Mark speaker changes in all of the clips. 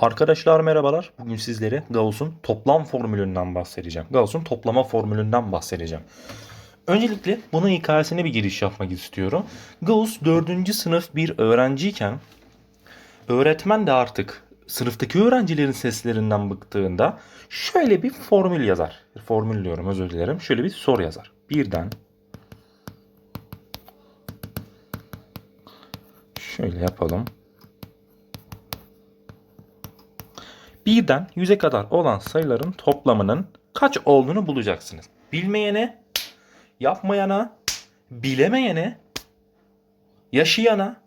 Speaker 1: Arkadaşlar merhabalar. Bugün sizlere Gauss'un toplam formülünden bahsedeceğim. Gauss'un toplama formülünden bahsedeceğim. Öncelikle bunun hikayesine bir giriş yapmak istiyorum. Gauss 4. sınıf bir öğrenciyken öğretmen de artık sınıftaki öğrencilerin seslerinden bıktığında şöyle bir formül yazar. Formül diyorum özür dilerim. Şöyle bir soru yazar. Birden şöyle yapalım. Birden 100'e kadar olan sayıların toplamının kaç olduğunu bulacaksınız. Bilmeyene, yapmayana, bilemeyene, yaşayana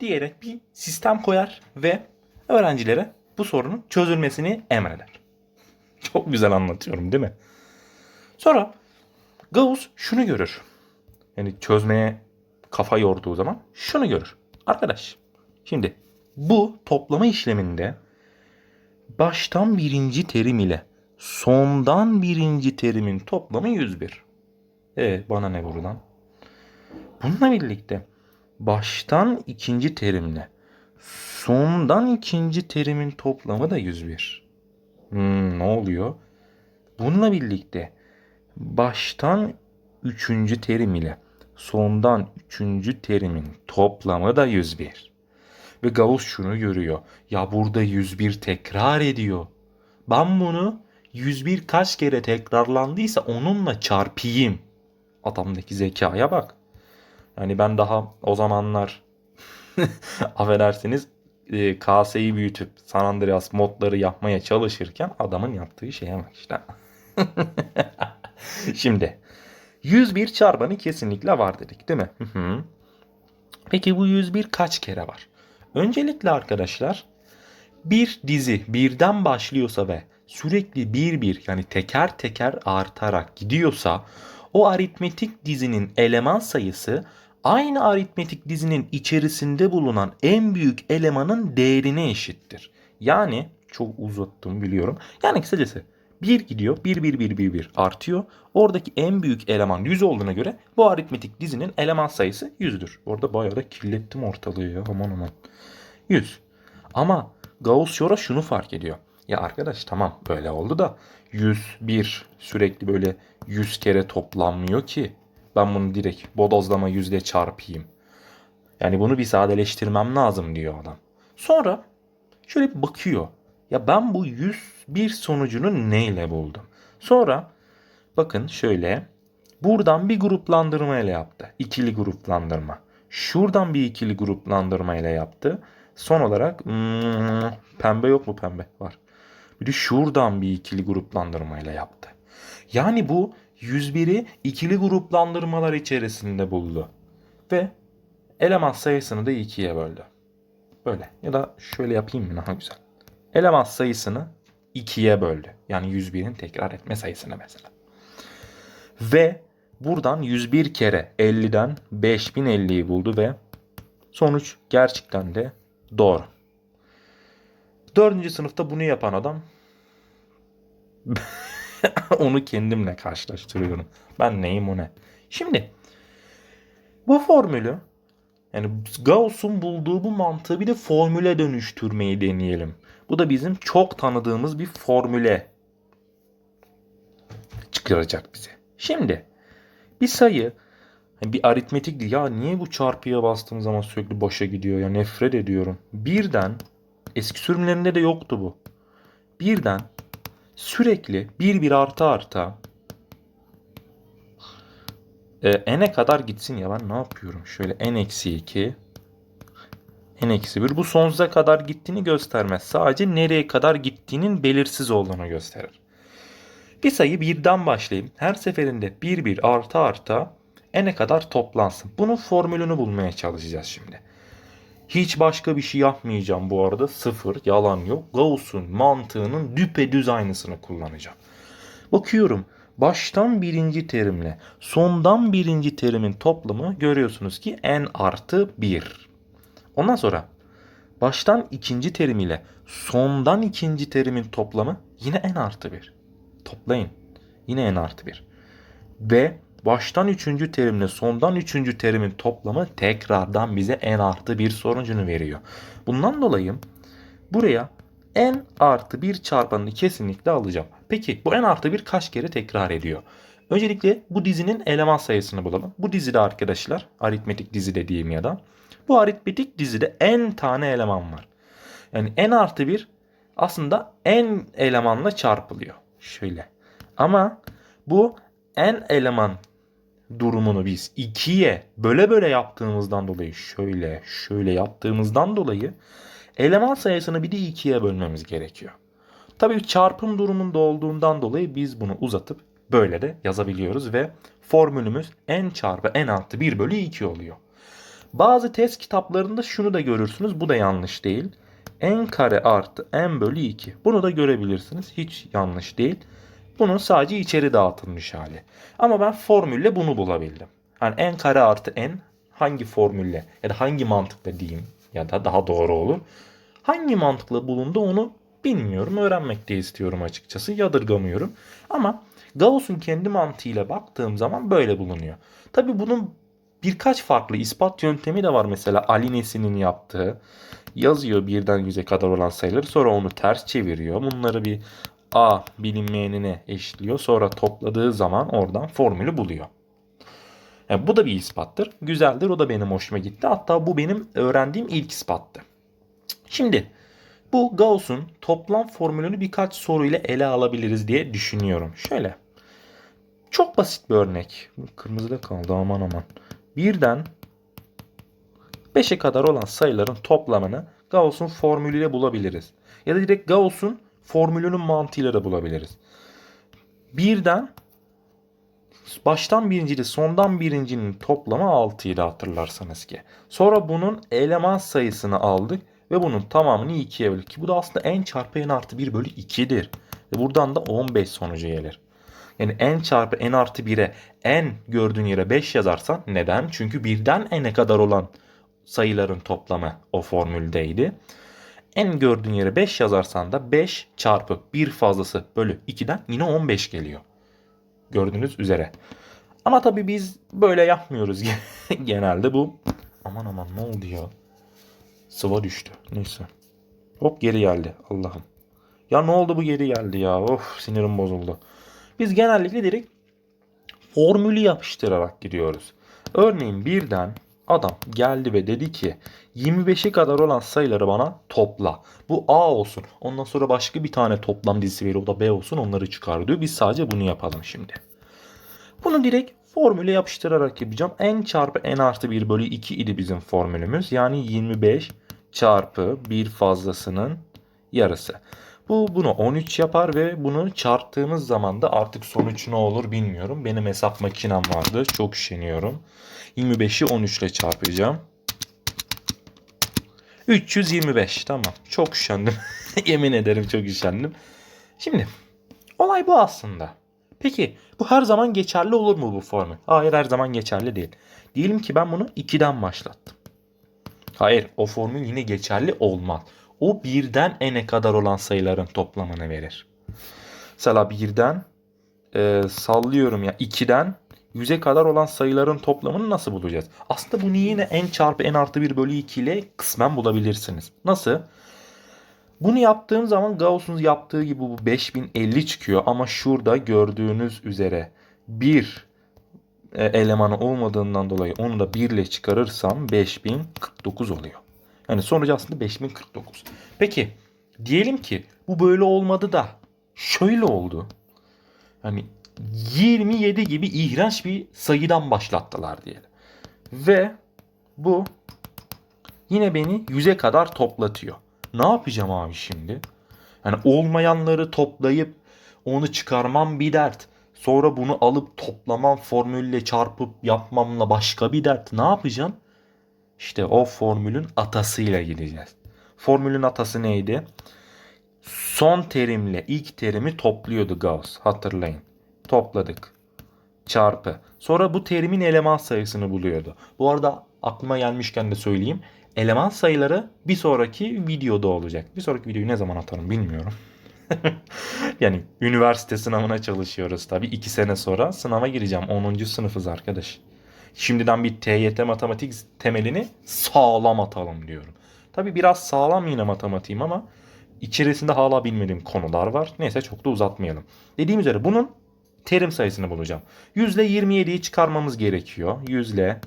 Speaker 1: diyerek bir sistem koyar ve öğrencilere bu sorunun çözülmesini emreder. Çok güzel anlatıyorum değil mi? Sonra Gauss şunu görür. Yani çözmeye kafa yorduğu zaman şunu görür. Arkadaş şimdi bu toplama işleminde baştan birinci terim ile sondan birinci terimin toplamı 101. E bana ne buradan? Bununla birlikte baştan ikinci terimle sondan ikinci terimin toplamı da 101. Hmm, ne oluyor? Bununla birlikte baştan üçüncü terim ile sondan üçüncü terimin toplamı da 101. Ve Gauss şunu görüyor. Ya burada 101 tekrar ediyor. Ben bunu 101 kaç kere tekrarlandıysa onunla çarpayım. Adamdaki zekaya bak. Yani ben daha o zamanlar affedersiniz e, kaseyi büyütüp San Andreas modları yapmaya çalışırken adamın yaptığı şeye bak işte. Şimdi 101 çarpanı kesinlikle var dedik değil mi? Peki bu 101 kaç kere var? Öncelikle arkadaşlar bir dizi birden başlıyorsa ve sürekli bir bir yani teker teker artarak gidiyorsa o aritmetik dizinin eleman sayısı aynı aritmetik dizinin içerisinde bulunan en büyük elemanın değerine eşittir. Yani çok uzattım biliyorum. Yani kısacası 1 gidiyor 1 1 1 1 1 artıyor. Oradaki en büyük eleman 100 olduğuna göre bu aritmetik dizinin eleman sayısı 100'dür. Orada bayağı da kirlettim ortalığı ya aman aman. 100. Ama Gauss Şora şunu fark ediyor. Ya arkadaş tamam böyle oldu da 101 sürekli böyle 100 kere toplanmıyor ki. Ben bunu direkt bodozlama yüzle çarpayım. Yani bunu bir sadeleştirmem lazım diyor adam. Sonra şöyle bir bakıyor. Ya ben bu 101 sonucunu neyle buldum? Sonra bakın şöyle buradan bir gruplandırma ile yaptı. İkili gruplandırma. Şuradan bir ikili gruplandırma ile yaptı. Son olarak hmm, pembe yok mu pembe? Var. Bir de şuradan bir ikili gruplandırmayla yaptı. Yani bu 101'i ikili gruplandırmalar içerisinde buldu. Ve eleman sayısını da ikiye böldü. Böyle. Ya da şöyle yapayım mı daha güzel. Eleman sayısını ikiye böldü. Yani 101'in tekrar etme sayısını mesela. Ve buradan 101 kere 50'den 5050'yi buldu ve sonuç gerçekten de Doğru. Dördüncü sınıfta bunu yapan adam onu kendimle karşılaştırıyorum. Ben neyim o ne? Şimdi bu formülü yani Gauss'un bulduğu bu mantığı bir de formüle dönüştürmeyi deneyelim. Bu da bizim çok tanıdığımız bir formüle çıkaracak bize. Şimdi bir sayı bir aritmetik değil. Ya niye bu çarpıya bastığım zaman sürekli boşa gidiyor ya nefret ediyorum. Birden eski sürümlerinde de yoktu bu. Birden sürekli bir bir arta arta e, n'e kadar gitsin ya ben ne yapıyorum? Şöyle n eksi 2 n eksi 1 bu sonsuza kadar gittiğini göstermez. Sadece nereye kadar gittiğinin belirsiz olduğunu gösterir. Bir sayı birden başlayayım. Her seferinde bir bir arta arta n'e kadar toplansın. Bunun formülünü bulmaya çalışacağız şimdi. Hiç başka bir şey yapmayacağım bu arada. Sıfır, yalan yok. Gauss'un mantığının düpedüz aynısını kullanacağım. Bakıyorum. Baştan birinci terimle sondan birinci terimin toplamı görüyorsunuz ki n artı 1. Ondan sonra baştan ikinci terim ile sondan ikinci terimin toplamı yine n artı 1. Toplayın. Yine n artı 1. Ve baştan üçüncü terimle sondan üçüncü terimin toplamı tekrardan bize n artı bir sonucunu veriyor. Bundan dolayı buraya n artı 1 çarpanını kesinlikle alacağım. Peki bu n artı 1 kaç kere tekrar ediyor? Öncelikle bu dizinin eleman sayısını bulalım. Bu dizide arkadaşlar aritmetik dizi dediğim ya da bu aritmetik dizide n tane eleman var. Yani n artı 1 aslında n elemanla çarpılıyor. Şöyle. Ama bu n eleman durumunu biz 2'ye böle böle yaptığımızdan dolayı şöyle şöyle yaptığımızdan dolayı eleman sayısını bir de 2'ye bölmemiz gerekiyor. Tabii çarpım durumunda olduğundan dolayı biz bunu uzatıp böyle de yazabiliyoruz ve formülümüz n çarpı n artı 1 bölü 2 oluyor. Bazı test kitaplarında şunu da görürsünüz. Bu da yanlış değil. n kare artı n bölü 2. Bunu da görebilirsiniz. Hiç yanlış değil. Bunun sadece içeri dağıtılmış hali. Ama ben formülle bunu bulabildim. Yani n kare artı n hangi formülle ya da hangi mantıkla diyeyim ya da daha doğru olur. Hangi mantıkla bulundu onu bilmiyorum. Öğrenmek de istiyorum açıkçası. Yadırgamıyorum. Ama Gauss'un kendi mantığıyla baktığım zaman böyle bulunuyor. Tabi bunun birkaç farklı ispat yöntemi de var. Mesela Aline'sinin yaptığı yazıyor birden yüze kadar olan sayıları sonra onu ters çeviriyor. Bunları bir A bilinmeyenine eşliyor. Sonra topladığı zaman oradan formülü buluyor. Yani bu da bir ispattır. Güzeldir. O da benim hoşuma gitti. Hatta bu benim öğrendiğim ilk ispattı. Şimdi bu Gauss'un toplam formülünü birkaç soruyla ele alabiliriz diye düşünüyorum. Şöyle. Çok basit bir örnek. Kırmızıda kaldı aman aman. Birden 5'e kadar olan sayıların toplamını Gauss'un formülüyle bulabiliriz. Ya da direkt Gauss'un formülünün mantığıyla da bulabiliriz. Birden baştan birinciyle sondan birincinin toplamı 6 ile hatırlarsanız ki. Sonra bunun eleman sayısını aldık ve bunun tamamını 2'ye böldük. Ki bu da aslında n çarpı n artı 1 bölü 2'dir. Ve buradan da 15 sonucu gelir. Yani n çarpı n artı 1'e n gördüğün yere 5 yazarsan neden? Çünkü birden n'e kadar olan sayıların toplamı o formüldeydi. N gördüğün yere 5 yazarsan da 5 çarpı 1 fazlası bölü 2'den yine 15 geliyor. Gördüğünüz üzere. Ama tabii biz böyle yapmıyoruz genelde bu. Aman aman ne oldu ya? Sıva düştü. Neyse. Hop geri geldi. Allah'ım. Ya ne oldu bu geri geldi ya? Of sinirim bozuldu. Biz genellikle direkt formülü yapıştırarak gidiyoruz. Örneğin birden adam geldi ve dedi ki 25'e kadar olan sayıları bana topla. Bu A olsun. Ondan sonra başka bir tane toplam dizisi veriyor. O da B olsun. Onları çıkar diyor. Biz sadece bunu yapalım şimdi. Bunu direkt formüle yapıştırarak yapacağım. n çarpı n artı 1 bölü 2 idi bizim formülümüz. Yani 25 çarpı 1 fazlasının yarısı. Bu bunu 13 yapar ve bunu çarptığımız zaman da artık sonuç ne olur bilmiyorum. Benim hesap makinem vardı. Çok üşeniyorum. 25'i 13 ile çarpacağım. 325 tamam. Çok üşendim. Yemin ederim çok üşendim. Şimdi olay bu aslında. Peki bu her zaman geçerli olur mu bu formül? Hayır her zaman geçerli değil. Diyelim ki ben bunu 2'den başlattım. Hayır o formül yine geçerli olmaz. O birden n'e kadar olan sayıların toplamını verir. Mesela birden e, sallıyorum ya 2'den 100'e kadar olan sayıların toplamını nasıl bulacağız? Aslında bunu yine n çarpı n artı 1 bölü 2 ile kısmen bulabilirsiniz. Nasıl? Bunu yaptığım zaman Gauss'un yaptığı gibi bu 5050 çıkıyor. Ama şurada gördüğünüz üzere bir e, elemanı olmadığından dolayı onu da 1 ile çıkarırsam 5049 oluyor. Yani sonucu aslında 5049. Peki diyelim ki bu böyle olmadı da şöyle oldu. Hani 27 gibi iğrenç bir sayıdan başlattılar diyelim. Ve bu yine beni 100'e kadar toplatıyor. Ne yapacağım abi şimdi? Yani olmayanları toplayıp onu çıkarmam bir dert. Sonra bunu alıp toplamam formülle çarpıp yapmamla başka bir dert. Ne yapacağım? İşte o formülün atasıyla gideceğiz. Formülün atası neydi? Son terimle ilk terimi topluyordu Gauss. Hatırlayın. Topladık. Çarpı. Sonra bu terimin eleman sayısını buluyordu. Bu arada aklıma gelmişken de söyleyeyim. Eleman sayıları bir sonraki videoda olacak. Bir sonraki videoyu ne zaman atarım bilmiyorum. yani üniversite sınavına çalışıyoruz tabii. 2 sene sonra sınava gireceğim. 10. sınıfız arkadaş. Şimdiden bir TYT matematik temelini sağlam atalım diyorum. Tabii biraz sağlam yine matematiğim ama İçerisinde hala bilmediğim konular var. Neyse çok da uzatmayalım. Dediğim üzere bunun terim sayısını bulacağım. 100 ile 27'yi çıkarmamız gerekiyor. 100 ile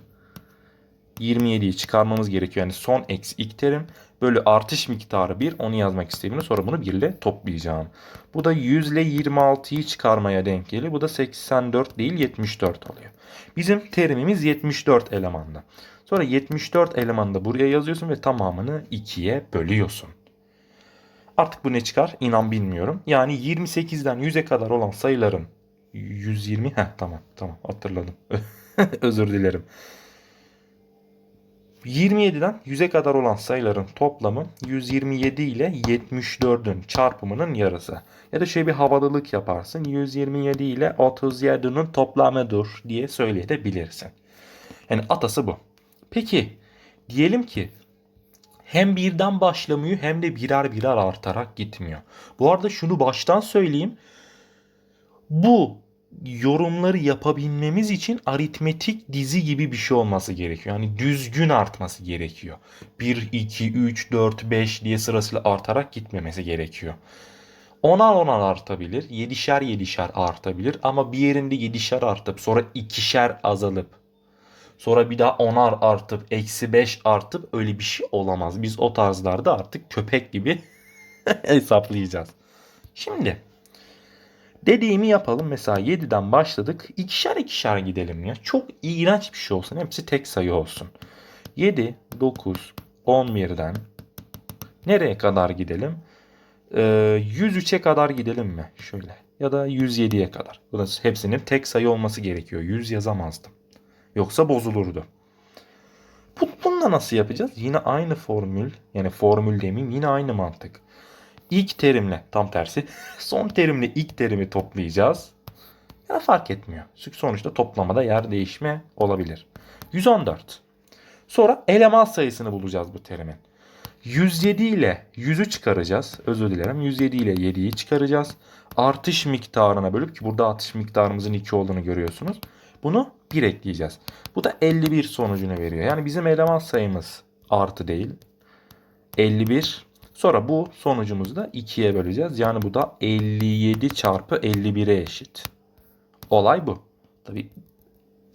Speaker 1: 27'yi çıkarmamız gerekiyor. Yani son eksi ilk terim bölü artış miktarı 1 onu yazmak istediğimde sonra bunu 1 ile toplayacağım. Bu da 100 ile 26'yı çıkarmaya denk geliyor. Bu da 84 değil 74 oluyor. Bizim terimimiz 74 elemanda. Sonra 74 elemanı da buraya yazıyorsun ve tamamını 2'ye bölüyorsun. Artık bu ne çıkar? İnan bilmiyorum. Yani 28'den 100'e kadar olan sayıların 120 heh tamam tamam hatırladım. Özür dilerim. 27'den 100'e kadar olan sayıların toplamı 127 ile 74'ün çarpımının yarısı. Ya da şöyle bir havalılık yaparsın. 127 ile 37'nin toplamıdır diye söyleyebilirsin. Yani atası bu. Peki diyelim ki hem birden başlamıyor hem de birer birer artarak gitmiyor. Bu arada şunu baştan söyleyeyim. Bu yorumları yapabilmemiz için aritmetik dizi gibi bir şey olması gerekiyor. Yani düzgün artması gerekiyor. 1, 2, 3, 4, 5 diye sırasıyla artarak gitmemesi gerekiyor. Onar onar artabilir. Yedişer yedişer artabilir. Ama bir yerinde yedişer artıp sonra ikişer azalıp sonra bir daha onar artıp eksi 5 artıp öyle bir şey olamaz. Biz o tarzlarda artık köpek gibi hesaplayacağız. Şimdi dediğimi yapalım. Mesela 7'den başladık. İkişer ikişer gidelim ya. Çok iğrenç bir şey olsun. Hepsi tek sayı olsun. 7, 9, 11'den nereye kadar gidelim? Ee, 103'e kadar gidelim mi? Şöyle. Ya da 107'ye kadar. Burası hepsinin tek sayı olması gerekiyor. 100 yazamazdım. Yoksa bozulurdu. Bu, bununla nasıl yapacağız? Yine aynı formül. Yani formül demeyeyim. Yine aynı mantık. İlk terimle tam tersi. Son terimle ilk terimi toplayacağız. Ya fark etmiyor. Çünkü sonuçta toplamada yer değişme olabilir. 114. Sonra eleman sayısını bulacağız bu terimin. 107 ile 100'ü çıkaracağız. Özür dilerim. 107 ile 7'yi çıkaracağız. Artış miktarına bölüp ki burada artış miktarımızın 2 olduğunu görüyorsunuz. Bunu 1 ekleyeceğiz. Bu da 51 sonucunu veriyor. Yani bizim eleman sayımız artı değil. 51. Sonra bu sonucumuzu da 2'ye böleceğiz. Yani bu da 57 çarpı 51'e eşit. Olay bu. Tabii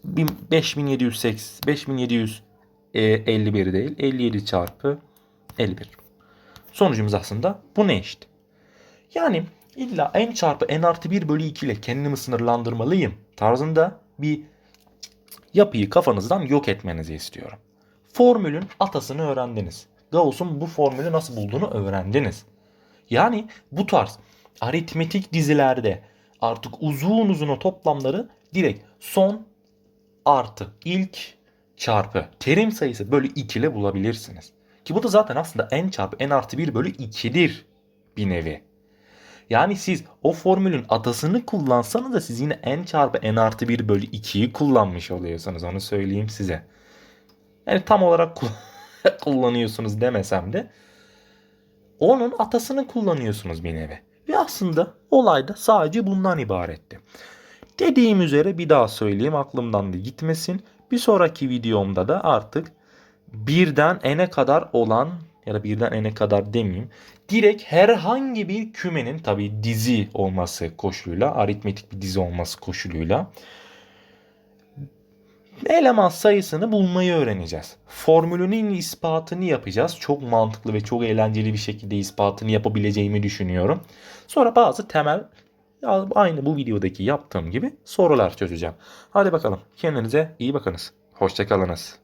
Speaker 1: 5780 5751 e, değil 57 çarpı 51. Sonucumuz aslında bu ne eşit? Yani illa n çarpı n artı 1 bölü 2 ile kendimi sınırlandırmalıyım tarzında bir yapıyı kafanızdan yok etmenizi istiyorum. Formülün atasını öğrendiniz. Gauss'un bu formülü nasıl bulduğunu öğrendiniz. Yani bu tarz aritmetik dizilerde artık uzun uzun o toplamları direkt son artı ilk çarpı terim sayısı bölü 2 ile bulabilirsiniz. Ki bu da zaten aslında n çarpı n artı 1 bölü 2'dir bir nevi. Yani siz o formülün atasını kullansanız da siz yine n çarpı n artı 1 bölü 2'yi kullanmış oluyorsunuz. Onu söyleyeyim size. Yani tam olarak kullanıyorsunuz demesem de onun atasını kullanıyorsunuz bir nevi. Ve aslında olay da sadece bundan ibaretti. Dediğim üzere bir daha söyleyeyim aklımdan da gitmesin. Bir sonraki videomda da artık birden n'e kadar olan ya da birden n'e kadar demeyeyim. Direkt herhangi bir kümenin tabi dizi olması koşuluyla, aritmetik bir dizi olması koşuluyla eleman sayısını bulmayı öğreneceğiz. Formülünün ispatını yapacağız. Çok mantıklı ve çok eğlenceli bir şekilde ispatını yapabileceğimi düşünüyorum. Sonra bazı temel aynı bu videodaki yaptığım gibi sorular çözeceğim. Hadi bakalım kendinize iyi bakınız. Hoşçakalınız.